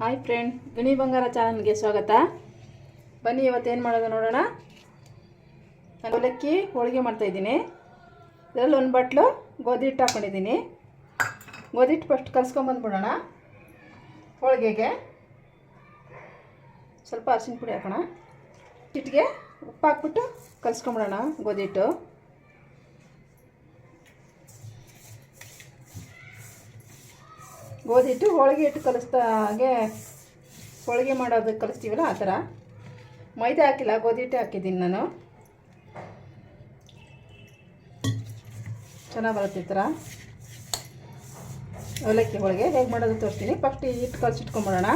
Hi friend ಗಣಿ ಬಂಗಾರ ಚಾನಲ್ಗೆ ಸ್ವಾಗತ. ಬನ್ನಿ ಇವತ್ತೇನು ಮಾಡೋದು ನೋಡೋಣ. ಅವಲಕ್ಕಿ ಹೋಳಿಗೆ ಮಾಡ್ತಾಯಿದ್ದೀನಿ ಇದರಲ್ಲಿ ಒಂದು ಬಟ್ಲು, ಗೋಧಿ ಹಿಟ್ಟು ಹಾಕ್ಕೊಂಡಿದ್ದೀನಿ ಗೋಧಿ ಹಿಟ್ಟು ಫಸ್ಟ್ ಕಲ್ಸ್ಕೊಂಬಂದ್ಬಿಡೋಣ ಹೋಳಿಗೆಗೆ. ಸ್ವಲ್ಪ ಅರಿಶಿನ ಪುಡಿ ಹಾಕೋಣ. ಹಿಟ್ಟಿಗೆ ಉಪ್ಪು ಹಾಕ್ಬಿಟ್ಟು ಕಲ್ಸ್ಕೊಂಬಿಡೋಣ ಗೋಧಿ ಹಿಟ್ಟು. ಗೋಧಿ ಹಿಟ್ಟು ಹೋಳಿಗೆ ಹಿಟ್ಟು ಕಲಿಸ್ತಾ ಹಾಗೆ ಹೋಳಿಗೆ ಮಾಡೋದು ಕಲಿಸ್ತೀವಲ್ಲ ಆ ಥರ. ಮೈದಾ ಹಾಕಿಲ್ಲ ಗೋಧಿ ಹಿಟ್ಟು ಹಾಕಿದ್ದೀನಿ ನಾನು. ಚೆನ್ನಾಗಿ ಬರುತ್ತೆ ಈ ಥರ. ಅವಲಕ್ಕಿ ಹೋಳಿಗೆ, ಹೇಗೆ ಮಾಡೋದು ತೋರಿಸ್ತೀನಿ. ಫಸ್ಟ್ ಹಿಟ್ಟು ಕಲಿಸಿಟ್ಕೊಂಬಿಡೋಣ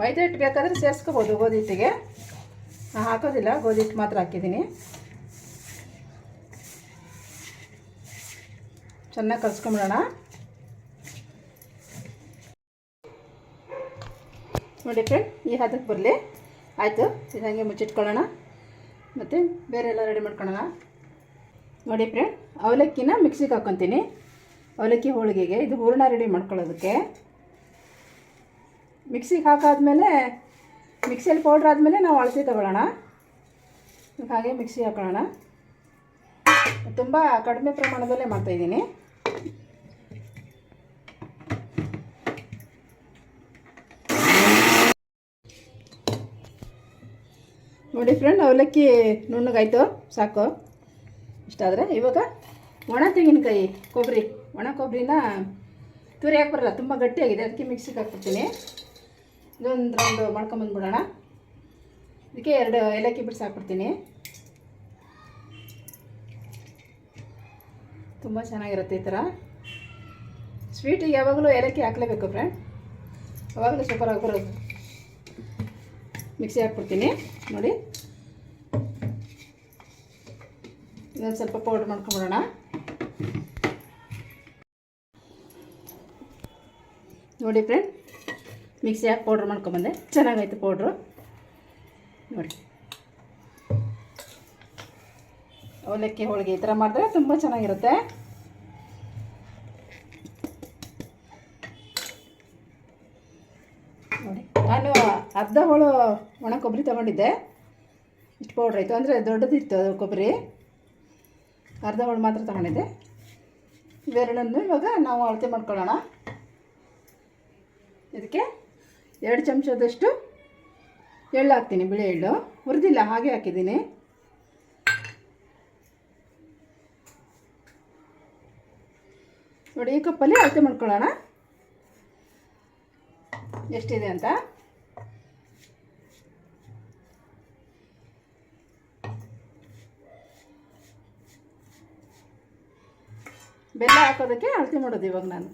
ಮೈದಾ ಹಿಟ್ಟು ಬೇಕಾದರೆ ಸೇರಿಸ್ಕೋಬೋದು ಗೋಧಿ ಹಿಟ್ಟಿಗೆ. ನಾನು ಹಾಕೋದಿಲ್ಲ ಗೋಧಿ ಹಿಟ್ಟು ಮಾತ್ರ ಹಾಕಿದ್ದೀನಿ. ಚೆನ್ನಾಗಿ ಕಲ್ಸ್ಕೊಂಬಿಡೋಣ. ನೋಡಿ ಫ್ರೆಂಡ್ ಈ ಹದಕ್ಕೆ ಬರಲಿ. ಆಯಿತು, ಇದು ಹಾಗೆ ಮುಚ್ಚಿಟ್ಕೊಳ್ಳೋಣ. ಮತ್ತು ಬೇರೆ ಎಲ್ಲ ರೆಡಿ ಮಾಡ್ಕೊಳ್ಳೋಣ ನೋಡಿ ಫ್ರೆಂಡ್ ಅವಲಕ್ಕಿನ ಮಿಕ್ಸಿಗೆ ಹಾಕ್ಕೊತೀನಿ ಅವಲಕ್ಕಿ ಹೋಳಿಗೆಗೆ, ಇದು ಹೂರಣ ರೆಡಿ ಮಾಡ್ಕೊಳ್ಳೋದಕ್ಕೆ. ಮಿಕ್ಸಿಗೆ ಹಾಕಾದ್ಮೇಲೆ ಮಿಕ್ಸಿಯಲ್ಲಿ ಪೌಡ್ರ್ ಆದಮೇಲೆ ನಾವು ಅಳಸಿ ತಗೊಳ್ಳೋಣ. ಹಾಗೆ ಮಿಕ್ಸಿ ಹಾಕೊಳ್ಳೋಣ. ತುಂಬ ಕಡಿಮೆ ಪ್ರಮಾಣದಲ್ಲೇ ಮಾಡ್ತಾಯಿದ್ದೀನಿ ನೋಡಿ ಫ್ರೆಂಡ್ ಅವಲಕ್ಕಿ ನುಣ್ಣಗಾಯ್ತು. ಸಾಕು. ಇಷ್ಟಾದರೆ ಇವಾಗ ಒಣ ತೆಂಗಿನಕಾಯಿ ಕೊಬ್ಬರಿ ಒಣ ಕೊಬ್ಬರಿನ ತುರಿ ಹಾಕಿ ಬರಲ್ಲ ತುಂಬ ಗಟ್ಟಿಯಾಗಿದೆ. ಅದಕ್ಕೆ ಮಿಕ್ಸಿಗೆ ಹಾಕ್ಬಿಡ್ತೀನಿ. ಇದೊಂದು ರೌಂಡು ಮಾಡ್ಕೊಂಬಂದ್ಬಿಡೋಣ ಇದಕ್ಕೆ ಎರಡು ಏಲಕ್ಕಿ ಬಿಡ್ಸಿ ಹಾಕ್ಬಿಡ್ತೀನಿ. ತುಂಬ ಚೆನ್ನಾಗಿರುತ್ತೆ ಈ ಥರ. ಸ್ವೀಟಿಗೆ ಯಾವಾಗಲೂ ಏಲಕ್ಕಿ ಹಾಕಲೇಬೇಕು ಫ್ರೆಂಡ್ ಯಾವಾಗಲೂ ಸೂಪರ್ ಬರೋದು. ಮಿಕ್ಸಿ ಹಾಕ್ಬಿಡ್ತೀನಿ. ನೋಡಿ. ಇನ್ನೊಂದು ಸ್ವಲ್ಪ ಪೌಡ್ರ್ ಮಾಡ್ಕೊಂಬಿಡೋಣ ನೋಡಿ ಫ್ರೆಂಡ್ ಮಿಕ್ಸಿ ಹಾಕಿ ಪೌಡ್ರ್ ಮಾಡ್ಕೊಂಬಂದೆ? ಚೆನ್ನಾಗೈತೆ ಪೌಡ್ರು ನೋಡಿ. ಅವಲಕ್ಕಿ ಹೋಳಿಗೆ ಈ ಥರ ಮಾಡಿದ್ರೆ ತುಂಬ ಚೆನ್ನಾಗಿರುತ್ತೆ. ನೋಡಿ, ನಾನು ಅರ್ಧ ಹೋಳು ಒಣ ಕೊಬ್ಬರಿ ತೊಗೊಂಡಿದ್ದೆ. ಇಷ್ಟು ಪೌಡ್ರ್ ಆಯಿತು. ಅಂದರೆ ದೊಡ್ಡದಿತ್ತು ಅದು ಕೊಬ್ಬರಿ. ಅರ್ಧ ಹೋಳು ಮಾತ್ರ ತೊಗೊಂಡಿದ್ದೆ. ಇವೆರಡನ್ನು ಇವಾಗ ನಾವು ಅಳತೆ ಮಾಡ್ಕೊಳ್ಳೋಣ. ಇದಕ್ಕೆ ಎರಡು ಚಮಚದಷ್ಟು ಎಳ್ಳು ಹಾಕ್ತೀನಿ, ಬಿಳಿ ಎಳ್ಳು. ಹುರಿದಿಲ್ಲ, ಹಾಗೆ ಹಾಕಿದ್ದೀನಿ. ನೋಡಿ, ಈ ಕಪ್ಪಲ್ಲಿ ಅಳತೆ ಮಾಡ್ಕೊಳ್ಳೋಣ. ಎಷ್ಟಿದೆ ಅಂತ? ಬೆಲ್ಲ ಹಾಕೋದಕ್ಕೆ ಅಳತೆ ಮಾಡೋದು ಇವಾಗ ನಾನು.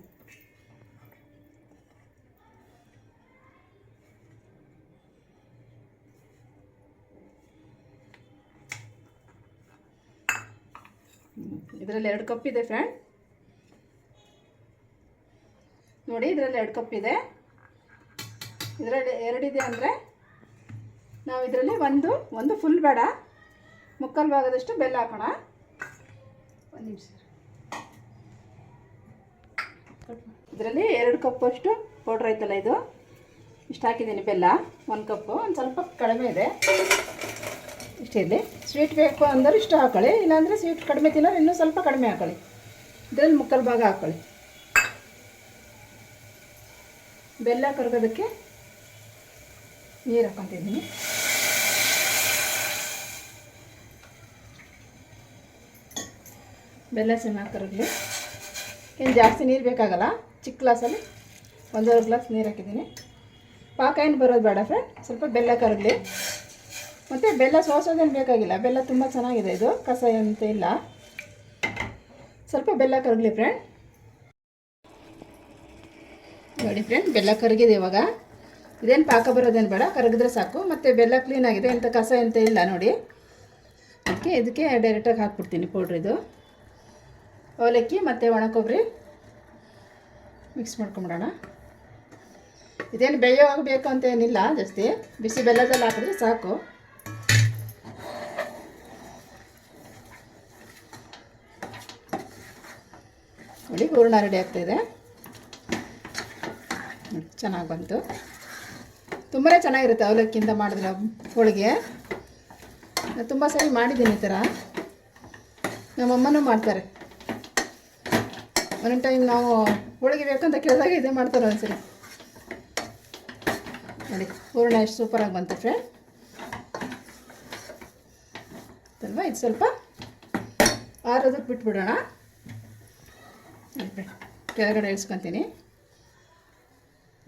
ಇದರಲ್ಲಿ ಎರಡು ಕಪ್ ಇದೆ ಫ್ರೆಂಡ್ ನೋಡಿ, ಇದರಲ್ಲಿ ಎರಡು ಕಪ್ ಇದೆ. ಇದರಲ್ಲಿ ಎರಡಿದೆ ಅಂದರೆ ನಾವು ಇದರಲ್ಲಿ ಒಂದು ಒಂದು ಫುಲ್ ಬೇಡ. ಮುಕ್ಕಲ್ ಭಾಗದಷ್ಟು ಬೆಲ್ಲ ಹಾಕೋಣ. ಒಂದು ನಿಮಿಷ ಇದರಲ್ಲಿ ಎರಡು ಕಪ್ಪಷ್ಟು ಪೌಡ್ರ್ ಐತಲ್ಲ ಇದು. ಇಷ್ಟು ಹಾಕಿದ್ದೀನಿ ಬೆಲ್ಲ. ಒಂದು ಕಪ್ಪು ಒಂದು ಸ್ವಲ್ಪ ಕಡಿಮೆ ಇದೆ. ಇಷ್ಟಿದೆ ಸ್ವೀಟ್ ಬೇಕು ಅಂದರೆ ಇಷ್ಟು ಹಾಕೊಳ್ಳಿ, ಇಲ್ಲಾಂದರೆ ಸ್ವೀಟ್ ಕಡಿಮೆ ತಿನ್ನೋರು ಇನ್ನೂ ಸ್ವಲ್ಪ ಕಡಿಮೆ ಹಾಕೊಳ್ಳಿ. ಇದರಲ್ಲಿ ಮುಕ್ಕಲ್ ಭಾಗ ಹಾಕೊಳ್ಳಿ. ಬೆಲ್ಲ ಕರಗೋದಕ್ಕೆ ನೀರು ಹಾಕೊತಿದ್ದೀನಿ. ಬೆಲ್ಲ ಚೆನ್ನಾಗಿ ಕರಗಲಿ ಏನು ಜಾಸ್ತಿ ನೀರು ಬೇಕಾಗಲ್ಲ, ಚಿಕ್ಕ ಗ್ಲಾಸಲ್ಲಿ ಒಂದೂವರೆ ಗ್ಲಾಸ್ ನೀರು ಹಾಕಿದ್ದೀನಿ. ಪಾಕ ಏನು ಬರೋದು ಬೇಡ ಫ್ರೆಂಡ್ ಸ್ವಲ್ಪ ಬೆಲ್ಲ ಕರಗಲಿ ಮತ್ತು ಬೆಲ್ಲ ಸೋಸೋದೇನು ಬೇಕಾಗಿಲ್ಲ? ಬೆಲ್ಲ ತುಂಬ ಚೆನ್ನಾಗಿದೆ ಇದು. ಕಸ ಅಂತ ಇಲ್ಲ. ಸ್ವಲ್ಪ ಬೆಲ್ಲ ಕರಗಲಿ ಫ್ರೆಂಡ್ ನೋಡಿ ಫ್ರೆಂಡ್ ಬೆಲ್ಲ ಕರಗಿದೆ ಇವಾಗ. ಇದೇನು ಪಾಕ ಬರೋದೇನು ಬೇಡ, ಕರಗಿದ್ರೆ ಸಾಕು. ಮತ್ತು ಬೆಲ್ಲ ಕ್ಲೀನಾಗಿದೆ ಎಂಥ ಕಸ ಎಂತ ಇಲ್ಲ ನೋಡಿ. ಅದಕ್ಕೆ ಇದಕ್ಕೆ ಡೈರೆಕ್ಟಾಗಿ ಹಾಕ್ಬಿಡ್ತೀನಿ ಪೌಡ್ರಿದು ಅವಲಕ್ಕಿ ಮತ್ತು ಒಣ ಕೊಬ್ಬರಿ ಮಿಕ್ಸ್ ಮಾಡ್ಕೊಂಬಿಡೋಣ. ಇದೇನು ಬೇಯೋಗಬೇಕು ಅಂತ ಏನಿಲ್ಲ ಜಾಸ್ತಿ. ಬಿಸಿ ಬೆಲ್ಲದಲ್ಲಿ ಹಾಕಿದ್ರೆ ಸಾಕು. ನೋಡಿ ಹೂರ್ಣ ರೆಡಿ ಆಗ್ತಾಯಿದೆ ಚೆನ್ನಾಗಿ ಬಂತು. ತುಂಬಾ ಚೆನ್ನಾಗಿರುತ್ತೆ ಅವಲಕ್ಕಿಂದ ಮಾಡಿದ್ರೆ ಹೋಳಿಗೆ. ತುಂಬ ಸರಿ ಮಾಡಿದ್ದೀನಿ ಈ ಥರ ನಮ್ಮಮ್ಮನೂ ಮಾಡ್ತಾರೆ. ಒಂದೊಂದು ಟೈಮ್ ನಾವು ಹೋಳಿಗೆ ಬೇಕಂತ ಕೇಳಿದಾಗ ಇದೇ ಮಾಡ್ತಾರೆ ಒಂದ್ಸರಿ. ನೋಡಿ, ಹೂರ್ಣ ಎಷ್ಟು ಸೂಪರಾಗಿ ಬಂತು ಫ್ರೆಂಡ್. ಅಲ್ವಾ, ಇದು ಸ್ವಲ್ಪ ಆರೋದಕ್ಕೆ ಬಿಟ್ಬಿಡೋಣ. ಕೆಳಗಡೆ ಇಳಿಸ್ಕೊತೀನಿ.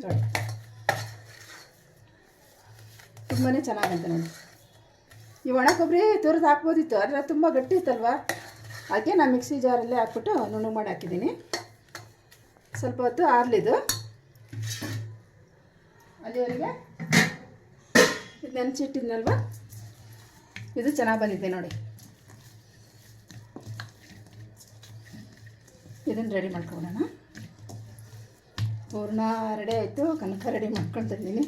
ನೋಡಿ ತುಂಬಾ ಚೆನ್ನಾಗಂತೆ ನೋಡಿ. ಈ ಒಣ ಕೊಬ್ಬರಿ ತುರಿದು ಹಾಕ್ಬೋದಿತ್ತು ಆದರೆ ತುಂಬ ಗಟ್ಟಿ ಇತ್ತಲ್ವ? ಅದಕ್ಕೆ ನಾನು ಮಿಕ್ಸಿ ಜಾರಲ್ಲೇ ಹಾಕ್ಬಿಟ್ಟು ನುಣ್ಣು ಮಾಡಿ ಹಾಕಿದ್ದೀನಿ. ಸ್ವಲ್ಪ ಹೊತ್ತು ಆರ್ಲಿದು. ಅಲ್ಲಿವರೆಗೆ ಇದು ನೆನೆಸಿಟ್ಟಿದ್ನಲ್ವ? ಇದು ಚೆನ್ನಾಗಿ ಬಂದಿದೆ ನೋಡಿ. ಇದನ್ನು ರೆಡಿ ಮಾಡ್ಕೊಬಿಡೋಣ ಹೂರ್ಣ ರೆಡಿ ಆಯಿತು. ಕನಕ ರೆಡಿ ಮಾಡ್ಕೊಳ್ತಿದ್ದೀನಿ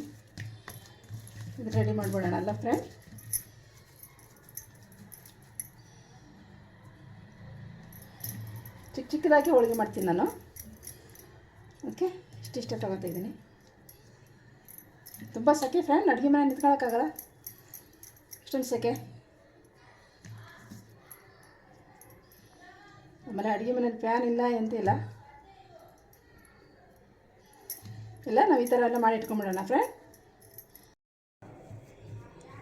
ಇದು ರೆಡಿ ಮಾಡ್ಬಿಡೋಣ ಅಲ್ಲ ಫ್ರೆಂಡ್ ಚಿಕ್ಕ ಚಿಕ್ಕದಾಗಿ ಹೋಳಿಗೆ ಮಾಡ್ತೀನಿ ನಾನು. ಓಕೆ ಇಷ್ಟಿಷ್ಟ ತೊಗೊತಿದ್ದೀನಿ ತುಂಬ ಸೆಕೆ ಫ್ರೆಂಡ್ ಅಡುಗೆ ಮನೆ ನಿಂತ್ಕೊಳ್ಳೋಕ್ಕಾಗಲ್ಲ ಇಷ್ಟೊಂದು ಸೆಕೆ? ಆಮೇಲೆ ಅಡುಗೆ ಮನೇಲಿ ಫ್ಯಾನ್ ಇಲ್ಲ ಎಂತ ಇಲ್ಲ ಇಲ್ಲ ನಾವು ಈ ಥರ ಎಲ್ಲ ಮಾಡಿ ಇಟ್ಕೊಂಬಿಡೋಣ ಫ್ರೆಂಡ್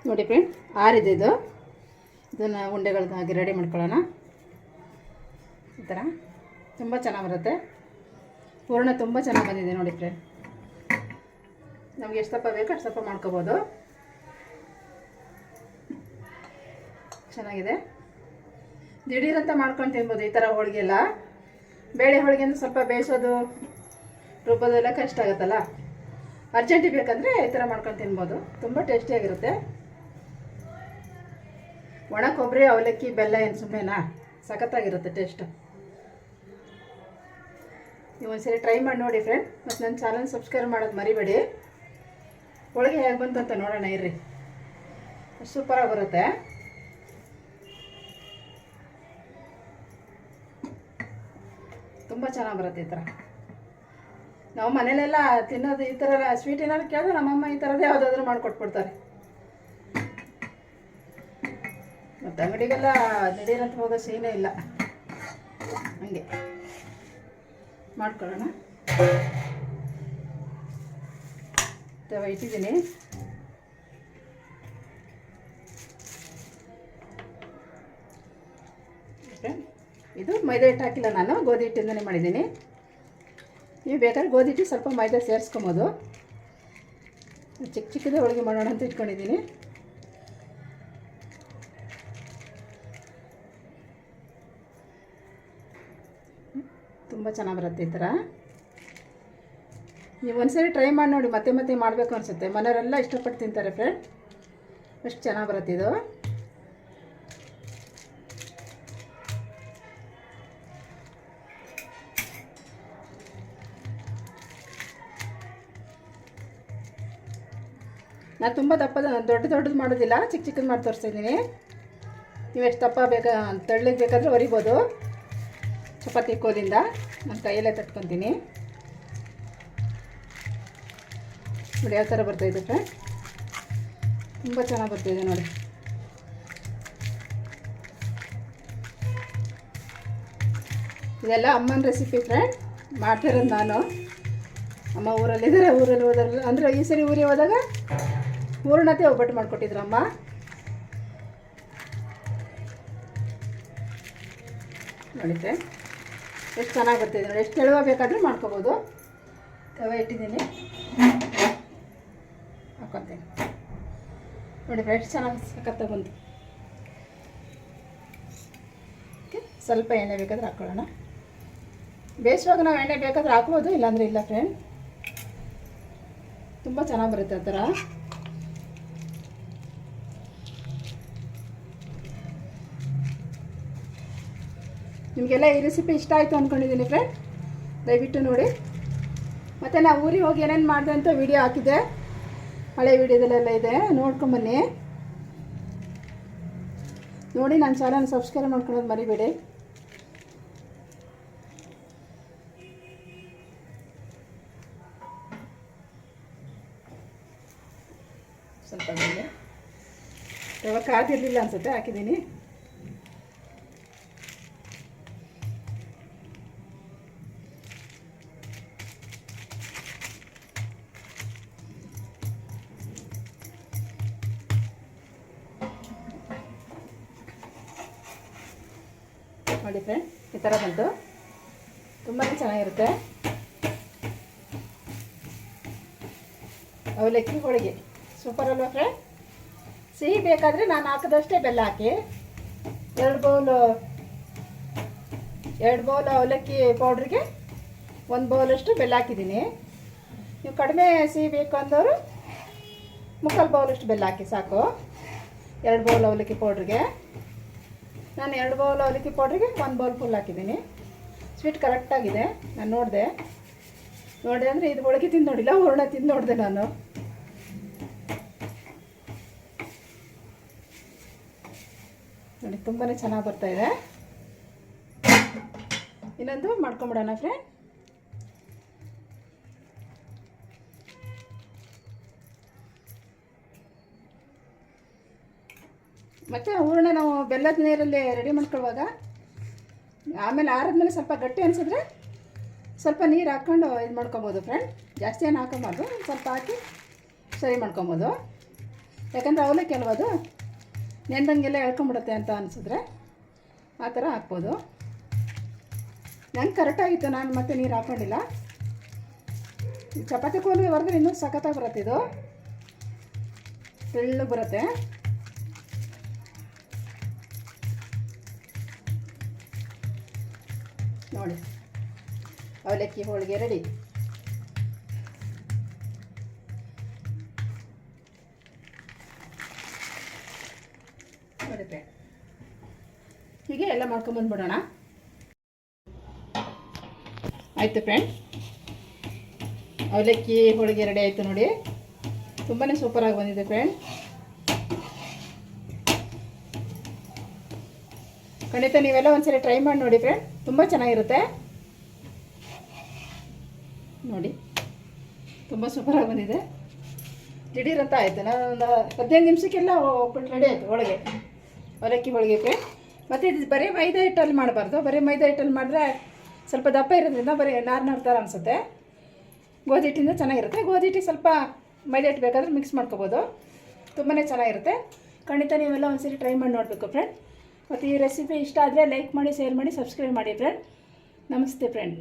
ನೋಡಿ ಫ್ರೆಂಡ್ ಆರಿದೆ ಇದು. ಇದನ್ನು ಉಂಡೆಗಳನ್ನಾಗಿ ರೆಡಿ ಮಾಡ್ಕೊಳ್ಳೋಣ. ಈ ಥರ. ತುಂಬ ಚೆನ್ನಾಗಿ ಬರುತ್ತೆ. ಹೂರಣ ತುಂಬ ಚೆನ್ನಾಗಿ ಬಂದಿದೆ ನೋಡಿ ಫ್ರೆಂಡ್ ನಮ್ಗೆ ಎಷ್ಟು ದಪ್ಪ ಬೇಕು ಅಷ್ಟು ದಪ್ಪ ಮಾಡ್ಕೋಬೋದು. ಚೆನ್ನಾಗಿದೆ. ದಿಢೀರಂತ ಮಾಡ್ಕೊಂಡು ತಿನ್ಬೋದು ಈ ಥರ ಹೋಳಿಗೆ ಎಲ್ಲ ಬೇಳೆ ಹೋಳಿಗೆ ಸ್ವಲ್ಪ ಬೇಯಿಸೋದು ರುಬ್ಬೋದೆಲ್ಲ ಕಷ್ಟ ಆಗುತ್ತಲ್ಲ? ಅರ್ಜೆಂಟಿಗೆ ಬೇಕಂದರೆ ಈ ಥರ ಮಾಡ್ಕೊಂಡು ತಿನ್ಬೋದು. ತುಂಬ ಟೇಸ್ಟಿಯಾಗಿರುತ್ತೆ ಒಣ ಕೊಬ್ಬರಿ, ಅವಲಕ್ಕಿ, ಬೆಲ್ಲ ಏನು ಸುಮ್ಮನೆನಾ ಸಖತ್ತಾಗಿರುತ್ತೆ ಟೇಸ್ಟು. ನೀವು ಒಂದ್ಸರಿ ಟ್ರೈ ಮಾಡಿ ನೋಡಿ ಫ್ರೆಂಡ್ ಮತ್ತು ನನ್ನ ಚಾನಲ್ ಸಬ್ಸ್ಕ್ರೈಬ್ ಮಾಡೋದು ಮರಿಬೇಡಿ. ಹೋಳಿಗೆ ಹೇಗೆ ಬಂತು ಅಂತ ನೋಡೋಣ ಇರ್ರಿ. ಸೂಪರಾಗಿ ಬರುತ್ತೆ. ತುಂಬ ಚೆನ್ನಾಗಿ ಬರುತ್ತೆ ಈ ಥರ ನಾವು ಮನೇಲೆಲ್ಲ ತಿನ್ನೋದು ಈ ಥರ ಸ್ವೀಟ್ ಏನಾದ್ರು ಕೇಳಿದ್ರೆ ನಮ್ಮಮ್ಮ ಈ ಥರದ್ದು ಯಾವುದಾದ್ರೂ ಮಾಡಿಕೊಟ್ಬಿಡ್ತಾರೆ. ಮತ್ತು ಅಂಗಡಿಗೆಲ್ಲ ದಿಢೀರಂತ ಹೋಗೋ ಸೀನೇ ಇಲ್ಲ. ಹಂಗೆ. ಮಾಡ್ಕೊಳ್ಳೋಣ. ಇಟ್ಟಿದ್ದೀನಿ. ಮೈದಾ ಹಿಟ್ಟು ಹಾಕಿಲ್ಲ ನಾನು, ಗೋಧಿ ಹಿಟ್ಟಿಂದನೇ ಮಾಡಿದ್ದೀನಿ. ನೀವು ಬೇಕಾದ್ರೆ ಗೋಧಿ ಹಿಟ್ಟು ಸ್ವಲ್ಪ ಮೈದಾ ಸೇರಿಸ್ಕೊಬೋದು. ಚಿಕ್ಕ ಚಿಕ್ಕದೇ ಹೋಳಿಗೆ ಮಾಡೋಣ ಅಂತ ಇಟ್ಕೊಂಡಿದ್ದೀನಿ. ತುಂಬ ಚೆನ್ನಾಗಿ ಬರುತ್ತೆ ಈ ಥರ. ನೀವು ಒಂದ್ಸರಿ ಟ್ರೈ ಮಾಡಿ ನೋಡಿ, ಮತ್ತೆ ಮತ್ತೆ ಮಾಡಬೇಕು ಅನಿಸುತ್ತೆ. ಮನೆಯವರೆಲ್ಲ ಇಷ್ಟಪಟ್ಟು ತಿಂತಾರೆ ಫ್ರೆಂಡ್ ಅಷ್ಟು ಚೆನ್ನಾಗಿ ಬರುತ್ತೆ ಇದು. ನಾನು ತುಂಬ ದಪ್ಪ ದೊಡ್ಡ ದೊಡ್ಡದು ಮಾಡೋದಿಲ್ಲ, ಚಿಕ್ಕ ಚಿಕ್ಕದು ಮಾಡಿ ತೋರಿಸ್ತಿದ್ದೀನಿ ನೀವು ಎಷ್ಟು ದಪ್ಪ ಬೇಕಾ ತಳ್ಳಗೆ ಬೇಕಾದರೆ ಹೊರಿಬೋದು ಚಪಾತಿ ಕೋಲಿಂದ ನಾನು ಕೈಯಲ್ಲೇ ತಟ್ಕೊತೀನಿ. ನೋಡಿ, ಯಾವ ಥರ ಬರ್ತಾಯಿದೆ ತುಂಬ ಚೆನ್ನಾಗಿ ಬರ್ತಾಯಿದೆ ನೋಡಿ. ಇದೆಲ್ಲ ಅಮ್ಮನ ರೆಸಿಪಿ ಫ್ರೆಂಡ್. ಮಾಡ್ತಿರೋದು ನಾನು. ಅಮ್ಮ ಊರಲ್ಲಿದ್ದಾರೆ, ಊರಲ್ಲಿ ಹೋದ್ರಲ್ಲ ಅಂದರೆ ಈ ಸರಿ ಊರಿಗೆ ಹೋದಾಗ ಹೂರಣತೆ ಒಬ್ಬಟ್ಟು ಮಾಡಿಕೊಟ್ಟಿದ್ರು ಅಮ್ಮ ನೋಡಿ ಫ್ರೆಂಡ್ ಎಷ್ಟು ಚೆನ್ನಾಗಿ ಬರ್ತಿದೆ ನೋಡಿ. ಎಷ್ಟು ತೆಳುವ ಬೇಕಾದರೂ ಮಾಡ್ಕೋಬೋದು. ತವೆ ಇಟ್ಟಿದ್ದೀನಿ. ಹಾಕ್ಕೊತೀನಿ ನೋಡಿ ಎಷ್ಟು ಚೆನ್ನಾಗಿ ಸಖತ್ತ ಬಂತು. ಸ್ವಲ್ಪ ಎಣ್ಣೆ ಬೇಕಾದ್ರೆ ಹಾಕ್ಕೊಳ್ಳೋಣ ಬೇಯಿಸುವಾಗ ನಾವು ಎಣ್ಣೆ ಬೇಕಾದ್ರೆ ಹಾಕ್ಬೋದು, ಇಲ್ಲಾಂದರೆ ಇಲ್ಲ ಫ್ರೆಂಡ್. ತುಂಬ ಚೆನ್ನಾಗಿ ಬರುತ್ತೆ ಆ ಥರ. ನಿಮಗೆಲ್ಲ ಈ ರೆಸಿಪಿ ಇಷ್ಟ ಆಯಿತು ಅಂದ್ಕೊಂಡಿದ್ದೀನಿ ಫ್ರೆಂಡ್ ದಯವಿಟ್ಟು ನೋಡಿ. ಮತ್ತು ನಾವು ಊರಿಗೆ ಹೋಗಿ ಏನೇನು ಮಾಡಿದೆ ಅಂತ ವಿಡಿಯೋ ಹಾಕಿದೆ ಹಳೆ ವಿಡಿಯೋದಲ್ಲೆಲ್ಲ ಇದೆ. ನೋಡ್ಕೊಂಬನ್ನಿ ನೋಡಿ ನನ್ನ ಚಾನಲ್ ಸಬ್ಸ್ಕ್ರೈಬ್ ಮಾಡ್ಕೊಳೋದು ಮರಿಬೇಡಿ. ಸ್ವಲ್ಪ ಕಾದಿರಲಿಲ್ಲ ಅನ್ಸುತ್ತೆ, ಹಾಕಿದ್ದೀನಿ. ನೋಡಿ ಫ್ರೆಂಡ್ ಈ ಥರ ಬಂತು. ತುಂಬಾ ಚೆನ್ನಾಗಿರುತ್ತೆ. ಅವಲಕ್ಕಿ ಹೋಳಿಗೆ. ಸೂಪರ್ ಅಲ್ವಾ ಫ್ರೆಂಡ್ ಸಿಹಿ ಬೇಕಾದರೆ ನಾನು ಹಾಕಿದಷ್ಟೇ ಬೆಲ್ಲ ಹಾಕಿ. ಎರಡು ಬೌಲು ಎರಡು ಬೌಲ್ ಅವಲಕ್ಕಿ ಪೌಡ್ರಿಗೆ ಒಂದು ಬೌಲಷ್ಟು ಬೆಲ್ಲ ಹಾಕಿದ್ದೀನಿ. ನೀವು ಕಡಿಮೆ ಸಿಹಿ ಬೇಕು ಅಂದವರು ಮುಕ್ಕಾಲು ಬೌಲಷ್ಟು ಬೆಲ್ಲ ಹಾಕಿ ಸಾಕು. ಎರಡು ಬೌಲ್ ಅವಲಕ್ಕಿ ಪೌಡ್ರಿಗೆ ನಾನು ಎರಡು ಬೌಲ್ ಅವಲಕ್ಕಿ ಪೌಡ್ರಿಗೆ ಒಂದು ಬೌಲ್ ಫುಲ್ ಹಾಕಿದ್ದೀನಿ. ಸ್ವೀಟ್ ಕರೆಕ್ಟಾಗಿದೆ ನಾನು ನೋಡಿದೆ. ನೋಡಿದೆ ಅಂದರೆ ಇದು ಒಳಗೆ ತಿಂದು ನೋಡಿಲ್ಲ, ಹೂರಣ ತಿಂದು ನೋಡಿದೆ ನಾನು. ನೋಡಿ ತುಂಬಾ ಚೆನ್ನಾಗಿ ಬರ್ತಾ ಇದೆ. ಇನ್ನೊಂದು ಮಾಡ್ಕೊಂಬಿಡೋಣ ಫ್ರೆಂಡ್ ಮತ್ತು ಹೂರಣ ನಾವು ಬೆಲ್ಲದ ನೀರಲ್ಲಿ ರೆಡಿ ಮಾಡ್ಕೊಳ್ಳುವಾಗ ಆಮೇಲೆ ಆರದ್ಮೇಲೆ ಸ್ವಲ್ಪ ಗಟ್ಟಿ ಅನಿಸಿದ್ರೆ ಸ್ವಲ್ಪ ನೀರು ಹಾಕ್ಕೊಂಡು ಇದು ಮಾಡ್ಕೊಬೋದು ಫ್ರೆಂಡ್ ಜಾಸ್ತಿ ಏನು ಹಾಕೊಬಾರ್ದು, ಸ್ವಲ್ಪ ಹಾಕಿ ಸರಿ ಮಾಡ್ಕೊಬೋದು. ಯಾಕಂದರೆ ಅವಲಕ್ಕಿ ಕೆಲವದು ನೆಂದಂಗೆಲ್ಲ ಎಳ್ಕೊಂಬಿಡುತ್ತೆ ಅಂತ ಅನಿಸಿದ್ರೆ ಆ ಥರ ಹಾಕ್ಬೋದು. ನಂಗೆ ಕರೆಕ್ಟಾಗಿತ್ತು ನಾನು ಮತ್ತೆ ನೀರು ಹಾಕ್ಕೊಂಡಿಲ್ಲ ಚಪಾತಿ ಕೋಲಿಗೆ ಹೊರದ್ರೆ ಇನ್ನೂ ಸಖತ್ತಾಗಿ ಬರುತ್ತೆ ಇದು. ತೆಳ್ಳಗೆ ಬರುತ್ತೆ. ನೋಡಿ. ಅವಲಕ್ಕಿ ಹೋಳಿಗೆ ರೆಡಿ ಫ್ರೆಂಡ್ ಹೀಗೆ ಎಲ್ಲ ಮಾಡ್ಕೊಂಬಂದ್ಬಿಡೋಣ ಆಯಿತು ಫ್ರೆಂಡ್ ಅವಲಕ್ಕಿ ಹೋಳಿಗೆ ರೆಡಿ ಆಯಿತು ನೋಡಿ. ತುಂಬಾ ಸೂಪರಾಗಿ ಬಂದಿದೆ ಫ್ರೆಂಡ್ ಖಂಡಿತ ನೀವೆಲ್ಲ ಒಂದ್ಸರಿ ಟ್ರೈ ಮಾಡಿ ನೋಡಿ ಫ್ರೆಂಡ್ ತುಂಬ ಚೆನ್ನಾಗಿರುತ್ತೆ. ನೋಡಿ, ತುಂಬ ಸೂಪರಾಗಿ ಬಂದಿದೆ. ದಿಢೀರಂತ ಆಯಿತು. ನಾನು ಒಂದು ಹದಿನೈದು ನಿಮಿಷಕ್ಕೆಲ್ಲ ಒಬ್ಬಟ್ಟು ರೆಡಿ ಆಯಿತು ಒಳಗೆ. ಅವಲಕ್ಕಿ ಹೋಳಿಗೆ ಫ್ರೆಂಡ್ ಮತ್ತು ಇದು ಬರೀ ಮೈದಾ ಹಿಟ್ಟಲ್ಲಿ ಮಾಡಬಾರ್ದು. ಬರೀ ಮೈದಾ ಹಿಟ್ಟಲ್ಲಿ ಮಾಡಿದ್ರೆ ಸ್ವಲ್ಪ ದಪ್ಪ ಇರೋದ್ರಿಂದ ಬರೀ ನಾರು ನಾರು ಥರ ಅನಿಸುತ್ತೆ. ಗೋಧಿ ಹಿಟ್ಟಿಂದ ಚೆನ್ನಾಗಿರುತ್ತೆ. ಗೋಧಿ ಹಿಟ್ಟಿಗೆ ಸ್ವಲ್ಪ ಮೈದಾ ಹಿಟ್ಟು ಬೇಕಾದ್ರೆ ಮಿಕ್ಸ್ ಮಾಡ್ಕೋಬೋದು. ತುಂಬಾ ಚೆನ್ನಾಗಿರುತ್ತೆ. ಖಂಡಿತ ನೀವೆಲ್ಲ ಒಂದ್ಸರಿ ಟ್ರೈ ಮಾಡಿ ನೋಡಬೇಕು ಫ್ರೆಂಡ್ ಮತ್ತು ಈ ರೆಸಿಪಿ ಇಷ್ಟ ಆದರೆ ಲೈಕ್ ಮಾಡಿ ಶೇರ್ ಮಾಡಿ ಸಬ್ಸ್ಕ್ರೈಬ್ ಮಾಡಿ ಫ್ರೆಂಡ್ ನಮಸ್ತೆ ಫ್ರೆಂಡ್